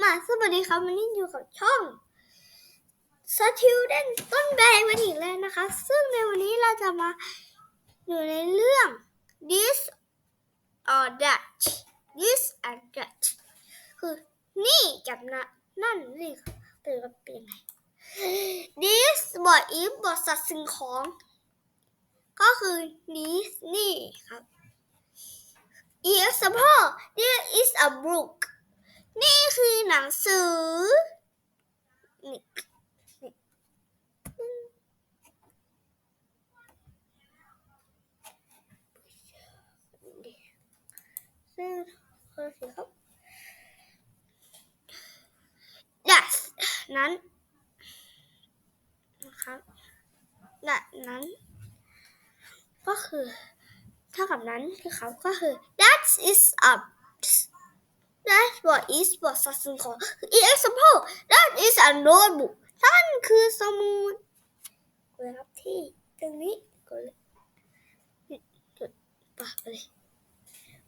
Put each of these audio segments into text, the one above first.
มาสวัสดีครับวันนี้อยู่กับช่อง s t u d e n t ต้นแบบวันอีกแล้วนะคะ ซึ่งในวันนี้เราจะมาอยู่ในเรื่อง this or that this and that คือนี่กับนะนั่นนี่เป็นกับเป็นยังไง this บท if บทสัตว์สิ่งของ ก็คือ this นี่ครับ example there is a book หนังสือนี่นี่ซึ่งคือสิครับ that นั้นนะครับ that นั้น ก็คือ เท่ากับนั้นคือครับก็คือ that is a that what is บทสัสิ่งของ example that is a notebook นั่นคือสมุดกดเลยครับที่ตรงนี้กดเลยจุดปะไปเลย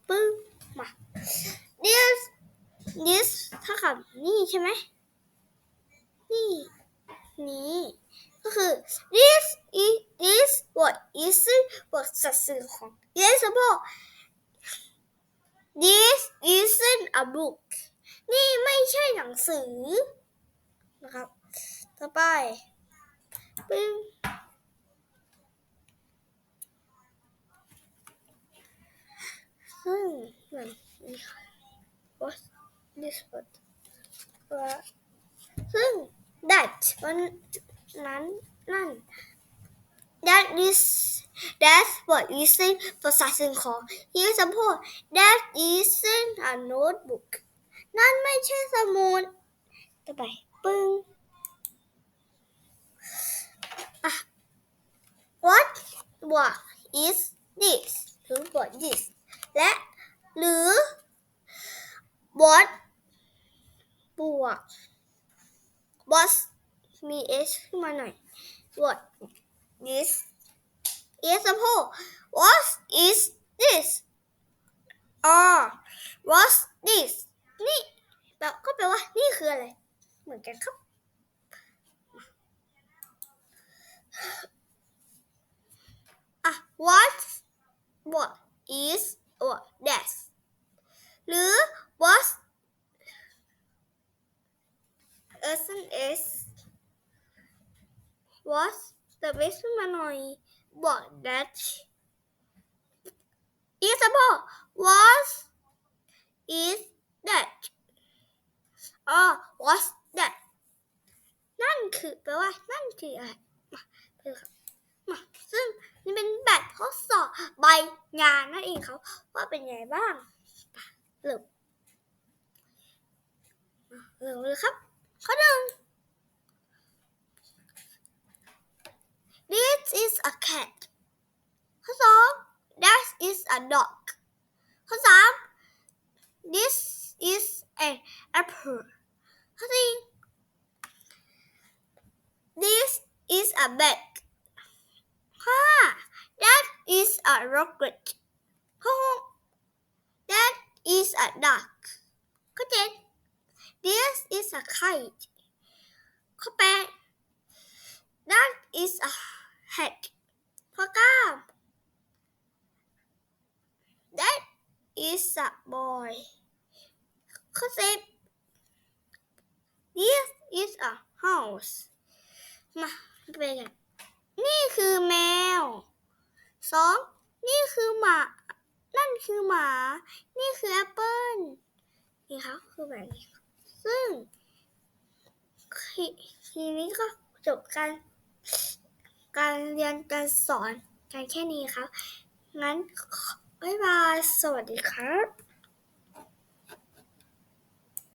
ปึ้งมา this this เท่ากับนี่ใช่ไหมนี่นี้ก็คือ this is this what is บทสัสื่อของ example this isn't a book นี่ไม่ใช่หนังสือนะครับ ต่อไปปึ้ง ซึ่งมือนนี่ค่ะ what this what ว่าซึ่ง that มันนั้นนั่น that is that's what isn't ภาษาสิ่งของ example that isn't a notebook นั่นไม่ใช่สมุดต่อไปปึ้ง what what is this หรือ what this และหรือ what บวก what มี h ขึ้นมาหน่อย what is example what is this or what's this นี่แปลก็แปลว่านี่คืออะไร เหมือนกันครับ อะ what what is what that หรือ what isn't is what แต่เบสขึ้นมาหน่อย what that example what is that or what's that นั่นคือแปลว่า นั่นคืออะไร มาเลยครับมาซึ่งนี่เป็นแบบทดสอบใบงานนั่นเองครับว่าเป็นไงบ้างเริ่มเริ่มเลยครับ ข้อสอง That is a dog ข้อสาม This is an apple ข้อสี่ This is a bag ข้อห้า That is a rocket ข้อหก That is a duck ข้อเจ็ด This is a kite ข้อแปด That is a hat ข้อเก้า is a boy ข้อสิบ This is a house มาไปกันนี่คือแมวสองนี่คือหมา นั่นคือหมา นี่คือแอปเปิ้ลนี่ครับคือแบบนี้ ซึ่งทีทีนี้ก็จบการการเรียนการสอนกันแค่นี้ครับ งั้น บ๊ายบาย สวัสดีครับ